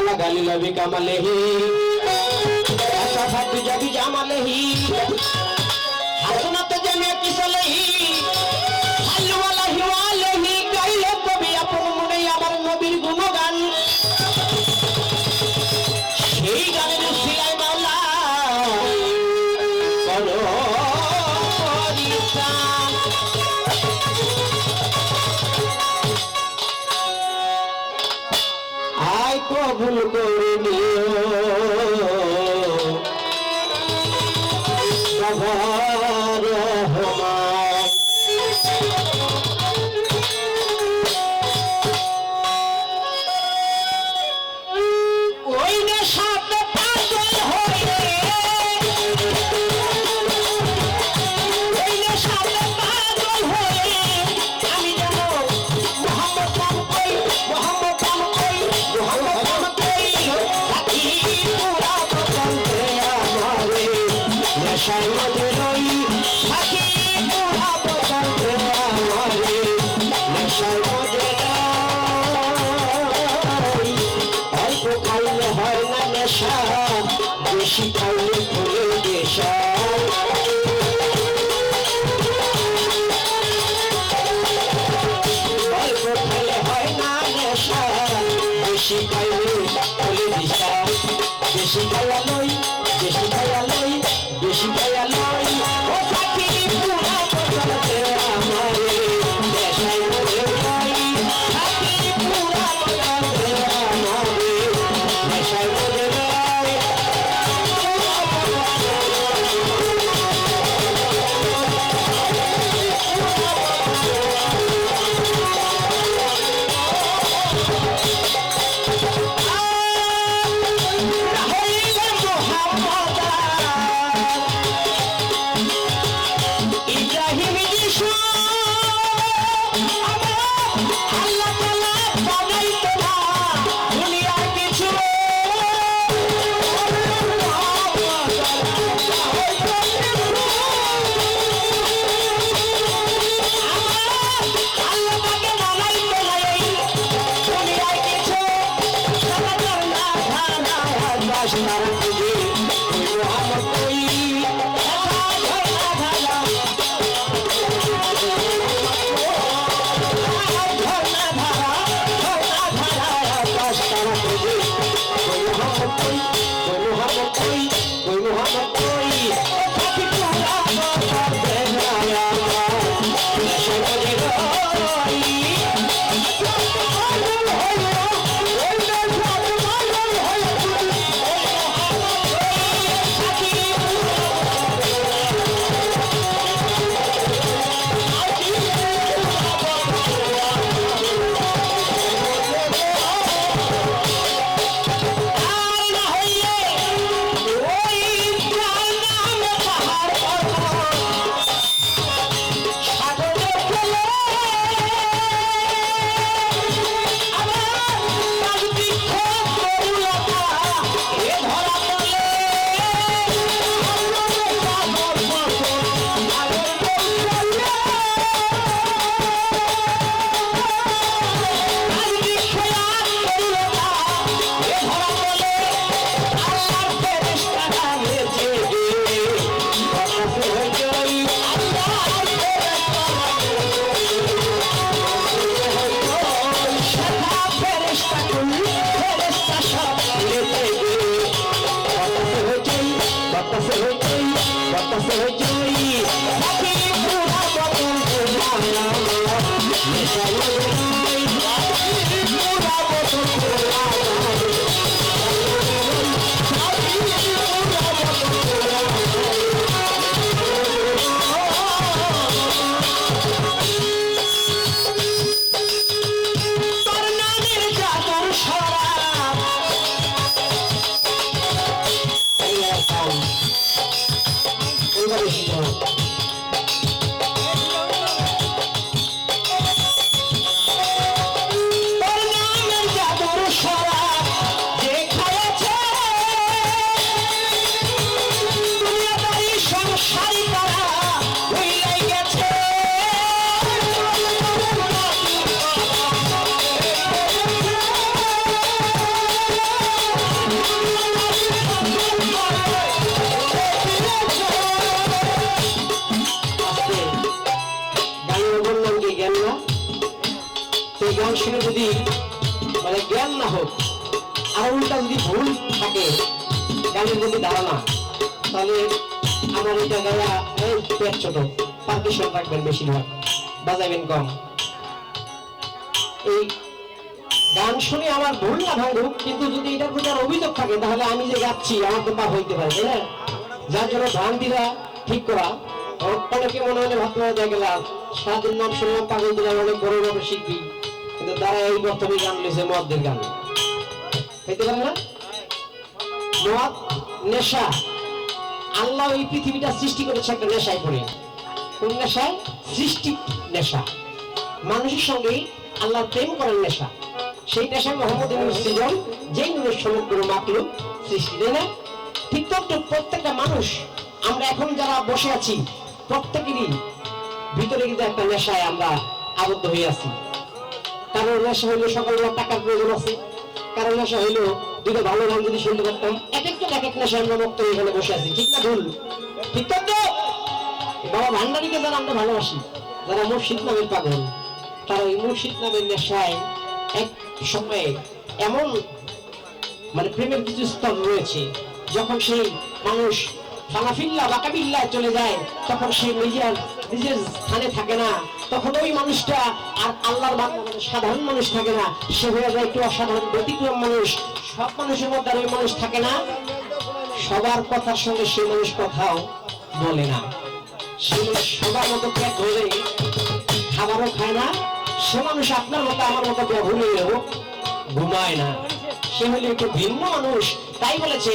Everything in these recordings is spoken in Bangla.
আলা গালি লবি কামালেহি আশা ফাতু যাবি জামালেহি হাসনাতে জামিয়া কিসালেহি কবুল করে নিও। দেশি খাইলে বলে দিশা দেশি খাইয়া লই দেশি খাইয়া লই দেশি খাইয়া লই মানে জ্ঞান না হোক, আর উল্টা যদি ভুল থাকে গানের মধ্যে ধারণা, তাহলে আমার এটা গায়া, এই পেট ছোট, পারমিশন রাখবেন বেশিরভাগ। বাজাবেন কম। এই গান শুনে আমার ভুল না ভাঙুক, কিন্তু যদি এটার প্রতি অভিযোগ থাকে, তাহলে আমি যে গাচ্ছি, আমার তো পাপ হইতে পারে, তাই না? যার জন্য ভ্রান্তিরা ঠিক করা। অনেকে মনে হলে ভাবতে পারে, দেখে লাভ সারাদিন নাম শুনলাম পাগল দিলাম, অনেক বড় বড় শিল্পী। কিন্তু তারা এই প্রথমে গান লেছে মদের গান। হইতে পারে না? মদ নেশা। আল্লাহ এই পৃথিবীটা সৃষ্টি করেছে একটা নেশায় পড়ে। কোন নেশায়? সৃষ্টি নেশা। মানুষের সঙ্গে আল্লাহ প্রেম করার নেশা। সেই নেশায় মোহাম্মদ সৃজন যেই নুরের সমগ্র মাকলুক সৃষ্টি। তাই না? ঠিক তো প্রত্যেকটা মানুষ, আমরা এখন যারা বসে আছি, প্রত্যেকেরই ভিতরে কিন্তু একটা নেশায় আমরা আবদ্ধ হয়ে আছি। কারণ নেশা হইল সকালবেলা টাকার প্রয়োজন আছে। কারণ নেশা হইল দুটো ভালো গান যদি শুনতে পারতাম। এক একটা এক এক নেশায় আমরা মুক্ত এখানে বসে আছি, ঠিক না ভুল? ঠিক তো? বাবা ভান্ডারীকে যারা আমরা ভালোবাসি, যারা মুর্শিদ নামের পাগল, তারা ওই মুর্শিদ নামের নেশায় এক সময়ে এমন মানে প্রেমের কিছু স্তর রয়েছে, যখন সেই মানুষ ফানাফিল্লা বাকাবিল্লা চলে যায়, তখন সে নিজের নিজের স্থানে থাকে না, তখন ওই মানুষটা আর আল্লাহর মানে সাধারণ মানুষ থাকে না। সে হয়ে একটু অসাধারণ, ব্যতিক্রম মানুষ। সব মানুষের মধ্যে ওই মানুষ থাকে না। সবার কথার সঙ্গে সে মানুষ কথাও বলে না। মানুষ সবার মতো খাবারও খায় না। সে মানুষ আপনার মতো, আমার মতো গেলেও ঘুমায় না। সে হলে একটু ভিন্ন মানুষ। তাই বলেছে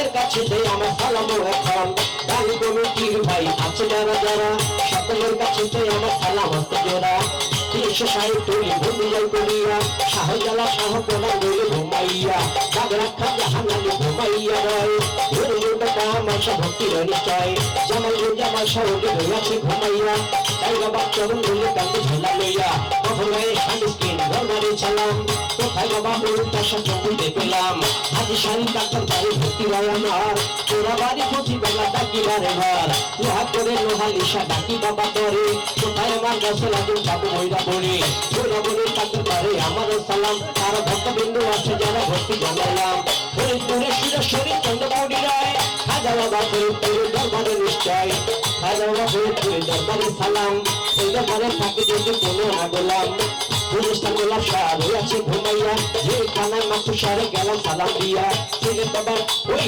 সকলের কাছে দেয় আমার সালামও এখন গান কমিটির ভাই আছে যারা যারা, সকলের কাছে দেয় আমার সালাম হস্ত জোড়া। তিনশো ষাট তৈরি ভূমি জয় করিয়া, শাহজালা শাহ প্রধান বলে ঘুমাইয়া বাগ রাখা জাহানালি ঘুমাইয়া রয় ধরে লোটা কাম আসা ভক্তির নিশ্চয়। জামাই ও জামাই ধরেছে ঘুমাইয়া। তাই বাবা চরণ লইয়া কখন ধর্মারে ছালাম কোথায় বাবা তার সাথে বুঝতে পেলাম? আজি শাড়ি ডাক্তার বাড়ি ভর্তি হয় আমার। তোরা বাড়ি পৌঁছি বেলা ডাকি বারে বার লোহা করে লোহা লিসা ডাকি বাবা করে কোথায় আমার গাছে লাগুন যাব মহিলা বলে ওরা বলে ডাক্তার বাড়ি আমারও সালাম। তার ভক্তবিন্দু আছে যারা ভক্তি জানালাম ফরিদপুরে সুরেশ্বরী চন্দ্রবাউরি রায়। খাজা বাবা ফরিদপুরে দরবারে নিশ্চয়। খাজা বাবা ফরিদপুরে দরবারে সালাম। ওই দরবারে থাকে যদি কোনো না গোলাম। পুলিশটা গোলাপ সার হইয়াছে ঘুমাইয়া, যে কানায় মাথু সারে গেলাম সালাম দিয়া। ছেলে বাবা, ওই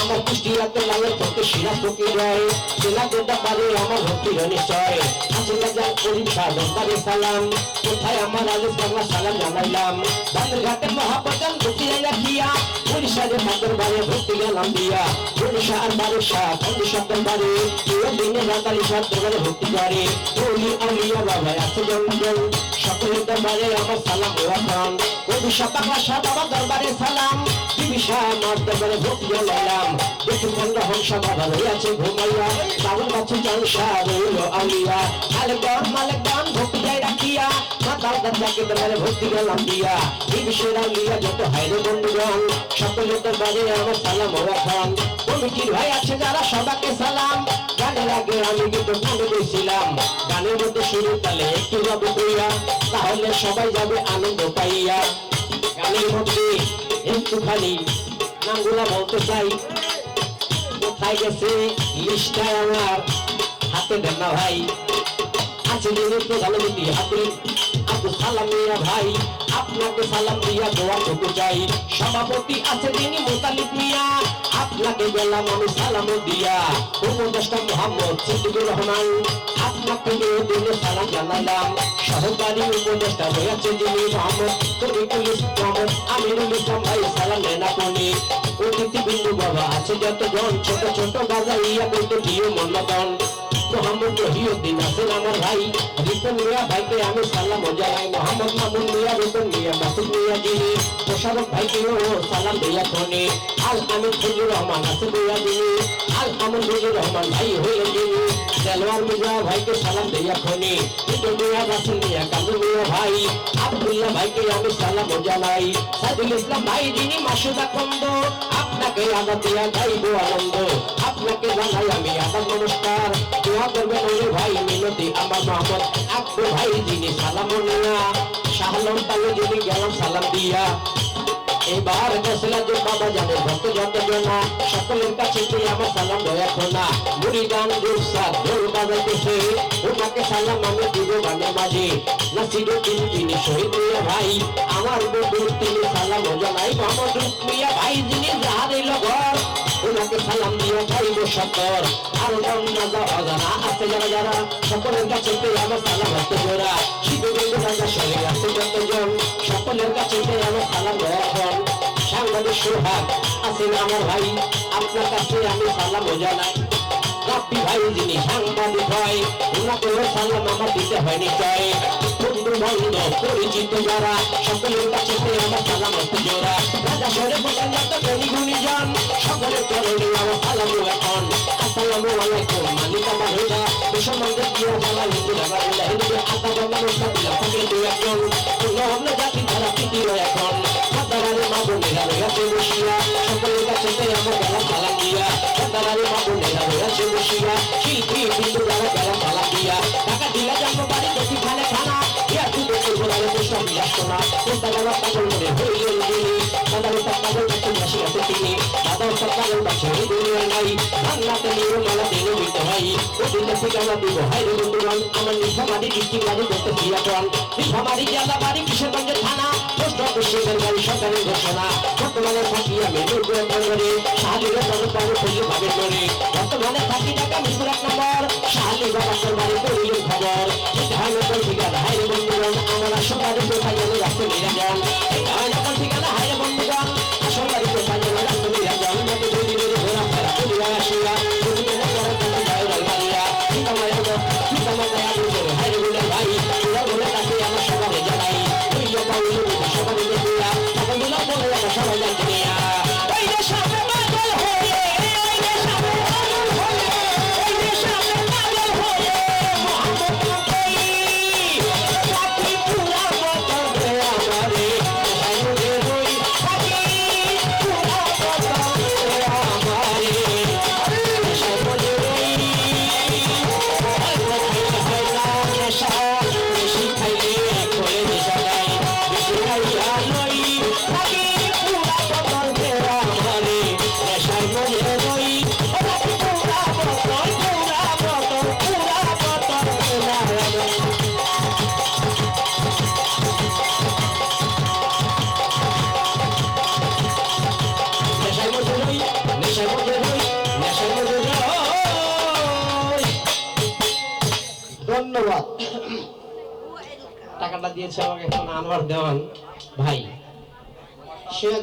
আমার কুষ্টিয়াতে লালের পক্ষে শিরা ফকির রয় জেলা গোটা পারে আমার ভক্তির নিশ্চয়। আসলে যা করিম শাহ দরবারে সালাম। কোথায় আমার আলিস বাংলা সালাম জানাইলাম। বান্ধব ঘাটে মহাপ্রধান ভক্তি রাখিয়া উড়িষ্যারে ভাগের বারে ভক্তি গেলাম দিয়া। আর বারে শাহ শব্দের বারে, কেউ দিনে রাতালি দরবারে ভক্তি করে। ওলি আলিয়া বাবা আছে জঙ্গল। দরবারে আমার সালাম অভিশাপ পাশা বাবা দরবারে সালাম? বিবিসা আমার দরবারে ভক্তি জানাইলাম দেখুন চন্দ্র হংসা বাবা রয়েছে ঘুমাইয়া। বাবুল বাচ্চু জানসা রাখিয়া কমিটির ভাই আছে যারা তাহলে সবাই যাবে আনন্দ পাইয়া। গানের মধ্যে একটুখানি নামগুলা বলতে চাই। কোথায় গেছে লিস্টায় আমার? হাতে দেন না ভাই। আছে প্রধানমন্ত্রী, হাতে। সালাম মিয়া ভাই, আপনাকে সালাম দিয়া দোয়া করতে চাই। সভাপতি আছে যিনি মোতালিব মিয়া, আপনাকে গেলাম আমি সালাম দিয়া। উপদেষ্টা মোহাম্মদ সিদ্দিকুর রহমান, আপনাকে দিনে সালাম জানালাম। সহকারী উপদেষ্টা হয়েছে যিনি মোহাম্মদ তরিকুল ইসলাম, আমিরুল ইসলাম ভাই, সালাম আপনি। অতিথি বিন্দু বাবা আছে যতজন, ছোট ছোট বাজাইয়া বলতে দিও মন্নদন মোহাম্মদ রহিউদ্দিন আছেন আমার ভাই রিপন মিয়া ভাইকে আমি সালাম জানাই মোহাম্মদ মামুন মিয়া রিপন মিয়া মাসুদ মিয়া যিনি। মোশারফ ভাইকেও সালাম দিয়া খনি আল আমিন ফজলুর রহমান আছে বইয়া যিনি। আল আমিন ফজলুর রহমান ভাই হইলে যিনি। দেলোয়ার মিয়া ভাইকে সালাম দিয়া খনি ইদুল মিয়া রাসুল মিয়া, কামরুল মিয়া ভাই। আব্দুল্লাহ ভাইকে আমি সালাম জানাই। সাইদুল ইসলাম ভাই যিনি মাসুদা কন্দ আপনাকে আদা দিয়া গাইব আনন্দ। আপনাকে জানাই আমি আদাব নমস্কার। দোয়া করবেন ওই ভাই, মিনতি আমার মোহাম্মদ আকবর ভাই, যিনি সালাম নিয়া শাহলম তালে যিনি গেলাম সালাম দিয়া। এবার ফেসলা যে বাবা জানে, ভক্ত যত জনা সকলের কাছে তুই আমার সালাম দয়া খোনা মুড়ি গান রূপসা ঢোল বাজাইতেছে। ওনাকে সালাম আমি দিব গানে মাঝে। নাসির তিন তিনি শহীদ মিয়া ভাই। আমার বন্ধু তিনি সালাম জানাই মোহাম্মদ রুকমিয়া ভাই, যিনি যাহার ঘর ওনাকে সালাম দিয়ে যাইব সকর আরও অন্য অজানা আছে যারা যারা, সকলের কাছে পেলাম সালাম হতে জোড়া। শিবগঞ্জ রাজা শরীর আছে যতজন, সকলের কাছে পেলাম সালাম এখন সাংবাদিক সোহাগ আছেন আমার ভাই, আপনার কাছে আমি সালাম জানাই। রাপ্পি ভাই যিনি সাংবাদিক হয় ওনাকেও সালাম আমার দিতে হয় নিশ্চয় বন্ধু বান্ধব পরিচিত যারা সকলের কাছে আমার সালাম জোড়া রাজা শহরে বলেন যত গণি গুণীজন সকলের চরণে আমার সালাম এখন আসসালামু আলাইকুম মালিক আমার হইলা মুসলমানদের প্রিয় বাবা হিন্দু বাবা হইলা হিন্দুদের আতা বাবা রোজা দিলা থাকে দু একজন অন্য অন্য জাতি তারা তৃতীয় এখন সাতারারে মা বোনেরা রয়েছে বসিয়া সকলের কাছে আমার গেলাম সালাম দিয়া সাতারারে মা বোনেরা রয়েছে বসিয়া শিল্পী বিন্দু দ্বারা গেলাম সালাম দিয়া। টাকা দিলা জন্ম বাড়ি দেখি খানে খানা ইয়া তুই দেখে বলারে পুষ্পা বিলাস না চিন্তা করা পাগল মনে হইলেন যিনি দাদার তার পাগল কাছে বসে আছে তিনি। দাদার তার পাগল কাছে দুনিয়া নাই বাংলাতে নিয়ে মালা দিনে দিতে হয়। ওদিনে ঠিকানা দিব হাই রে বন্ধুগণ। আমার নিফামারি ডিস্ট্রিক্ট বাড়ি করতে ক্রিয়াকরণ নিফামারি জেলা বাড়ি কিশোরগঞ্জের থানা। পোস্ট অফিসের বাড়ি সরকারের ঘোষণা বর্তমানে থাকি আমি দুর্গের করে শাহালিরা তবে পাবো খুঁজে পাবেন মনে বর্তমানে থাকি ঢাকা মিরপুর এক নম্বর শাহালি বাবাসের বাড়ি করিলেন খবর ধারণ করে ঠিকানা হাইরে বন্ধুগণ আমরা সবারই কোথায় যেন রাখতে নিরাজন করে ঠিকানা হাই বন্ধুগণ সবারই কোথায় দিয়েছে আমাকে এখন আনোয়ার দেওয়ান ভাই।